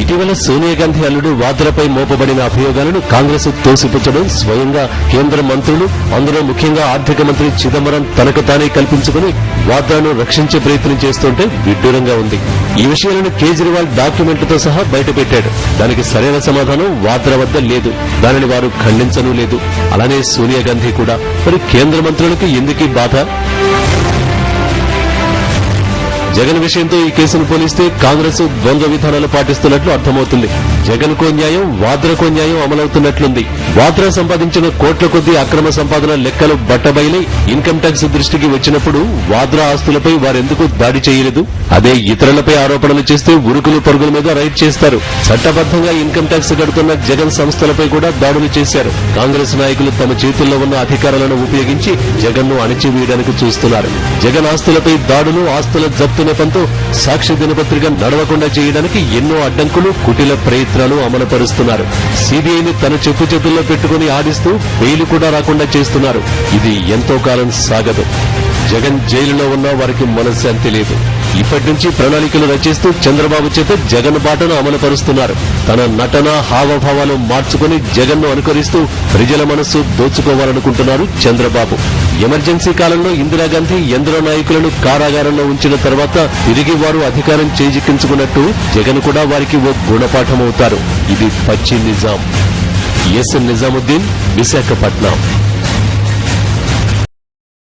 ఇటీవల సోనియా గాంధీ అల్లుడు వాద్రాపై మోపబడిన అభియోగాలను కాంగ్రెస్ తోసిపుచ్చడం స్వయంగా కేంద్ర మంత్రులు అందులో ముఖ్యంగా ఆర్థిక మంత్రి చిదంబరం తనకు తానే కల్పించుకుని వాద్రాను రక్షించే ప్రయత్నం చేస్తుంటే విడ్డూరంగా ఉంది. ఈ విషయాలను కేజ్రీవాల్ డాక్యుమెంట్తో సహా బయటపెట్టాడు. దానికి సరైన సమాధానం వాద్రా వద్ద లేదు. దానిని వారు ఖండించను లేదు. అలానే సోనియా గాంధీ కూడా. మరి కేంద్ర మంత్రులకు ఎందుకీ బాధ? జగన్ విషయంతో ఈ కేసును పోలిస్తే కాంగ్రెస్ ద్వంద్వ విధానాలు పాటిస్తున్నట్లు అర్థమవుతుంది. జగన్ కో న్యాయం వాద్రకు న్యాయం అమలవుతున్నట్లుంది. వాద్రా సంపాదించిన కోట్ల కొద్దీ అక్రమ సంపాదన లెక్కలు బట్టబయలై ఇన్కమ్ ట్యాక్స్ దృష్టికి వచ్చినప్పుడు వాద్రా ఆస్తులపై వారెందుకు దాడి చేయలేదు? అదే ఇతరులపై ఆరోపణలు చేస్తే ఉరుకులు పరుగుల మీద రైడ్ చేస్తారు. చట్టబద్దంగా ఇన్కమ్ ట్యాక్స్ కడుతున్న జగన్ సంస్థలపై కూడా దాడులు చేశారు. కాంగ్రెస్ నాయకులు తమ చేతుల్లో ఉన్న అధికారాలను ఉపయోగించి జగన్ను అణిచివేయడానికి చూస్తున్నారు. జగన్ ఆస్తులపై దాడులు ఆస్తుల జప్తు నెపంతో సాక్షి దినపత్రిక నడవకుండా చేయడానికి ఎన్నో అడ్డంకులు కుటిల ప్రయత్నం ప్రయత్నాలు అమలుపరుస్తున్నారు. సిబిఐని తన చెప్పు చేతుల్లో పెట్టుకుని ఆడిస్తూ బెయిల్ కూడా రాకుండా చేస్తున్నారు. ఇది ఎంతో కాలం సాగదు. జగన్ జైలులో ఉన్నా వారికి మనశ్శాంతి లేదు. ఇప్పటి నుంచి ప్రణాళికలు రచిస్తూ చంద్రబాబు చేత జగన్ బాటను అమలుపరుస్తున్నారు. తన నటన హావభావాలు మార్చుకుని జగన్ను అనుకరిస్తూ ప్రజల మనస్సు దోచుకోవాలనుకుంటున్నారు చంద్రబాబు. ఎమర్జెన్సీ కాలంలో ఇందిరాగాంధీ ఎందరో నాయకులను కారాగారంలో ఉంచిన తర్వాత తిరిగి వారు అధికారం చేజిక్కించుకున్నట్టు జగన్ కూడా వారికి ఓ గుణపాఠమవుతారు. ఇది పచ్చి నిజాం. ఎస్ నిజాముద్దీన్ విశాఖపట్నం.